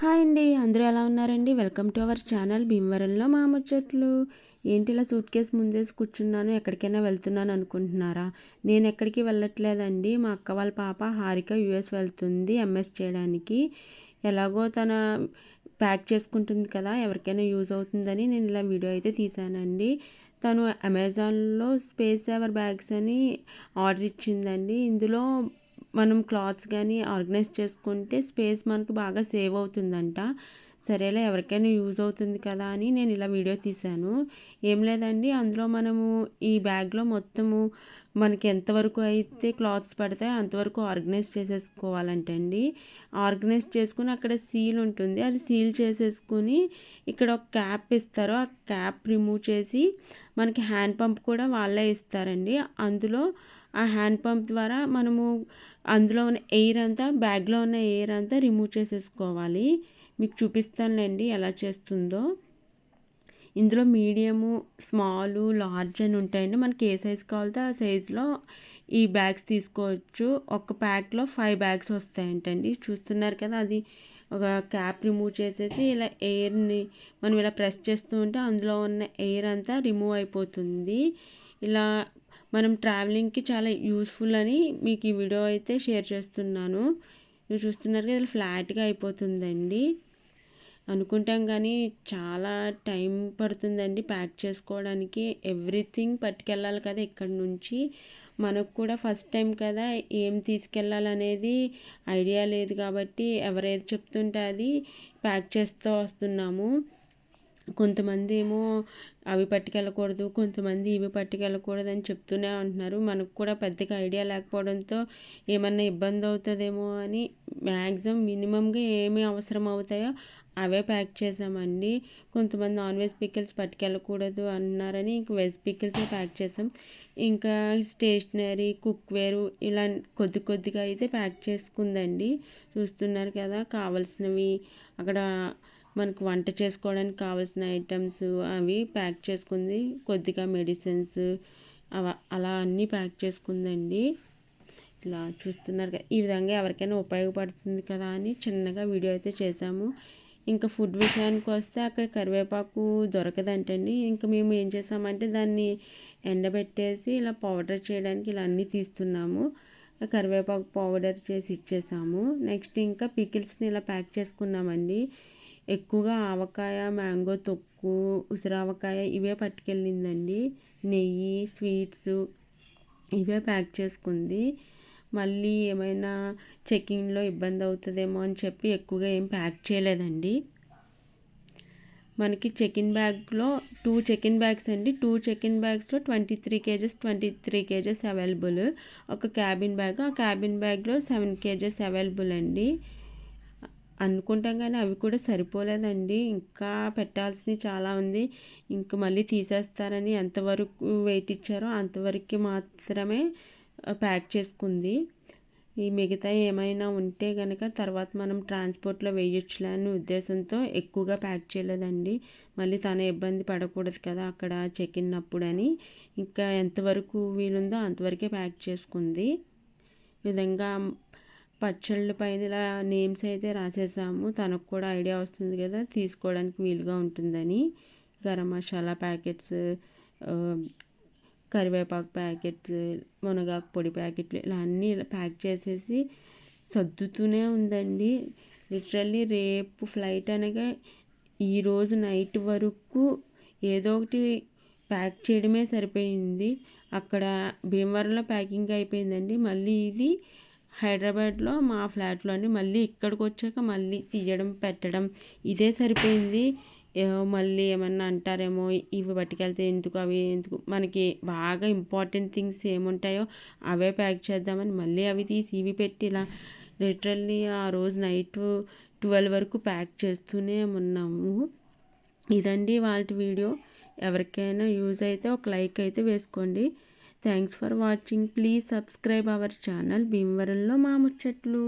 Hi అండి అందరూ ఎలా ఉన్నారండి? వెల్కమ్ టు అవర్ ఛానల్ భీమవరంలో మా ముచ్చట్లు. ఏంటి ఇలా సూట్ కేసు ముందేసి కూర్చున్నాను ఎక్కడికైనా వెళ్తున్నాను అనుకుంటున్నారా? నేను ఎక్కడికి వెళ్ళట్లేదండి. మా అక్క వాళ్ళ పాప హారిక యుఎస్ వెళ్తుంది ఎంఎస్ చేయడానికి. ఎలాగో తన ప్యాక్ చేసుకుంటుంది కదా ఎవరికైనా యూజ్ అవుతుందని నేను ఇలా వీడియో అయితే తీశానండి. తను అమెజాన్లో స్పేస్ సేవర్ బ్యాగ్స్ అని ఆర్డర్ ఇచ్చిందండి. ఇందులో మనం క్లాత్స్ కానీ ఆర్గనైజ్ చేసుకుంటే స్పేస్ మనకు బాగా సేవ్ అవుతుందంట. సరేలే ఎవరికైనా యూజ్ అవుతుంది కదా అని నేను ఇలా వీడియో తీశాను. ఏం లేదండి అందులో మనము ఈ బ్యాగ్లో మొత్తము మనకి ఎంతవరకు అయితే క్లాత్స్ పడతాయో అంతవరకు ఆర్గనైజ్ చేసేసుకోవాలంటండి ఆర్గనైజ్ చేసుకుని అక్కడ సీల్ ఉంటుంది. అది సీల్ చేసేసుకుని ఇక్కడ ఒక క్యాప్ ఇస్తారు. ఆ క్యాప్ రిమూవ్ చేసి మనకి హ్యాండ్ పంప్ కూడా వాళ్ళే ఇస్తారండి. అందులో ఆ హ్యాండ్ పంప్ ద్వారా మనము అందులో ఉన్న ఎయిర్ అంతా బ్యాగ్లో ఉన్న ఎయిర్ అంతా రిమూవ్ చేసేసుకోవాలి. మీకు చూపిస్తానులేండి ఎలా చేస్తుందో. ఇందులో మీడియము స్మాలు లార్జ్ అని ఉంటాయండి. మనకి ఏ సైజ్ కావాలితే ఆ సైజులో ఈ బ్యాగ్స్ తీసుకోవచ్చు. ఒక ప్యాక్లో ఫైవ్ బ్యాగ్స్ వస్తాయంటండి. చూస్తున్నారు కదా అది ఒక క్యాప్ రిమూవ్ చేసేసి ఇలా ఎయిర్ని మనం ఇలా ప్రెస్ చేస్తూ ఉంటే అందులో ఉన్న ఎయిర్ అంతా రిమూవ్ అయిపోతుంది. ఇలా మనం ట్రావెలింగ్కి చాలా యూస్ఫుల్ అని మీకు ఈ వీడియో అయితే షేర్ చేస్తున్నాను. మీరు చూస్తున్నారు కదా ఫ్లాట్గా అయిపోతుందండి. అనుకుంటాం కానీ చాలా టైం పడుతుందండి ప్యాక్ చేసుకోవడానికి. ఎవ్రీథింగ్ పట్టుకెళ్ళాలి కదా ఇక్కడ నుంచి. మనకు కూడా ఫస్ట్ టైం కదా ఏం తీసుకెళ్ళాలనేది ఐడియా లేదు కాబట్టి ఎవరేది చెప్తుంటే అది ప్యాక్ చేస్తూ వస్తున్నాము. కొంతమంది ఏమో అవి పట్టుకెళ్ళకూడదు కొంతమంది ఇవి పట్టుకెళ్ళకూడదు అని చెప్తూనే ఉంటున్నారు. మనకు కూడా పెద్దగా ఐడియా లేకపోవడంతో ఏమన్నా ఇబ్బంది అవుతుందేమో అని మ్యాక్సిమం మినిమంగా ఏమి అవసరం అవుతాయో అవే ప్యాక్ చేసామండి. కొంతమంది నాన్ వెజ్ పికిల్స్ పట్టుకెళ్ళకూడదు అన్నారని ఇంక వెజ్ పికిల్సే ప్యాక్ చేసాం. ఇంకా స్టేషనరీ కుక్వేరు ఇలా కొద్ది కొద్దిగా అయితే ప్యాక్ చేసుకుందండి. చూస్తున్నారు కదా కావలసినవి. అక్కడ మనకు వంట చేసుకోవడానికి కావాల్సిన ఐటమ్స్ అవి ప్యాక్ చేసుకుంది. కొద్దిగా మెడిసిన్స్ అవ అలా అన్నీ ప్యాక్ చేసుకుందండి. ఇలా చూస్తున్నారు కదా. ఈ విధంగా ఎవరికైనా ఉపయోగపడుతుంది కదా అని చిన్నగా వీడియో అయితే చేసాము. ఇంకా ఫుడ్ విషయానికి వస్తే అక్కడ కరివేపాకు దొరకదంటండి. ఇంకా మేము ఏం చేసామంటే దాన్ని ఎండబెట్టేసి ఇలా పౌడర్ చేయడానికి ఇలా అన్నీ తీస్తున్నాము. కరివేపాకు పౌడర్ చేసి ఇచ్చేసాము. నెక్స్ట్ ఇంకా పికిల్స్ని ఇలా ప్యాక్ చేసుకున్నామండి. ఎక్కువగా ఆవకాయ మ్యాంగో తొక్కు ఉసిరావకాయ ఇవే పట్టుకెళ్ళిందండి. నెయ్యి స్వీట్స్ ఇవే ప్యాక్ చేసుకుంది. మళ్ళీ ఏమైనా చెకింగ్లో ఇబ్బంది అవుతుందేమో అని చెప్పి ఎక్కువగా ఏం ప్యాక్ చేయలేదండి. మనకి చెకిన్ బ్యాగ్లో టూ చెకిన్ బ్యాగ్స్ అండి. Two check in బ్యాగ్స్లో twenty three kgs twenty three kgs available. ఒక క్యాబిన్ బ్యాగ్ ఆ క్యాబిన్ బ్యాగ్లో సెవెన్ కేజెస్ అవైలబుల్ అండి. అనుకుంటాం కానీ అవి కూడా సరిపోలేదండి. ఇంకా పెట్టాల్సినవి చాలా ఉంది. ఇంక మళ్ళీ తీసేస్తారని ఎంతవరకు వెయిట్ ఇచ్చారో అంతవరకు మాత్రమే ప్యాక్ చేసుకుంది. ఈ మిగతా ఏమైనా ఉంటే కనుక తర్వాత మనం ట్రాన్స్పోర్ట్లో వేయొచ్చులే అనే ఉద్దేశంతో ఎక్కువగా ప్యాక్ చేయలేదండి. మళ్ళీ తన ఇబ్బంది పడకూడదు కదా అక్కడ చెక్ ఇన్ అప్పుడని. ఇంకా ఎంతవరకు వీలుందో అంతవరకే ప్యాక్ చేసుకుంది. విధంగా పచ్చళ్ళ పైన ఇలా నేమ్స్ అయితే రాసేసాము. తనకు కూడా ఐడియా వస్తుంది కదా తీసుకోవడానికి వీలుగా ఉంటుందని. గరం మసాలా ప్యాకెట్స్ కరివేపాకు ప్యాకెట్లు మునగాకు పొడి ప్యాకెట్లు ఇలా అన్నీ ఇలా ప్యాక్ చేసేసి సర్దుతూనే ఉందండి. లిటరల్లీ రేపు ఫ్లైట్ అనగా ఈరోజు నైట్ వరకు ఏదో ఒకటి ప్యాక్ చేయడమే సరిపోయింది. అక్కడ భీమవరంలో ప్యాకింగ్ అయిపోయిందండి. మళ్ళీ ఇది హైదరాబాద్లో మా ఫ్లాట్లో అండి. మళ్ళీ ఇక్కడికి వచ్చాక మళ్ళీ తీయడం పెట్టడం ఇదే సరిపోయింది. మళ్ళీ ఏమన్నా అంటారేమో ఇవి పట్టుకెళ్తే ఎందుకు అవి ఎందుకు? మనకి బాగా ఇంపార్టెంట్ థింగ్స్ ఏముంటాయో అవే ప్యాక్ చేద్దామని మళ్ళీ అవి తీసి ఇవి పెట్టి ఇలా లిటరల్లీ ఆ రోజు నైట్ ట్వెల్వ్ వరకు ప్యాక్ చేస్తూనే ఉన్నాము. ఇదండి వాళ్ళ వీడియో ఎవరికైనా యూజ్ అయితే ఒక లైక్ అయితే వేసుకోండి. Thanks for watching please subscribe our channel భీమవరంలో మా ముచ్చట్లు.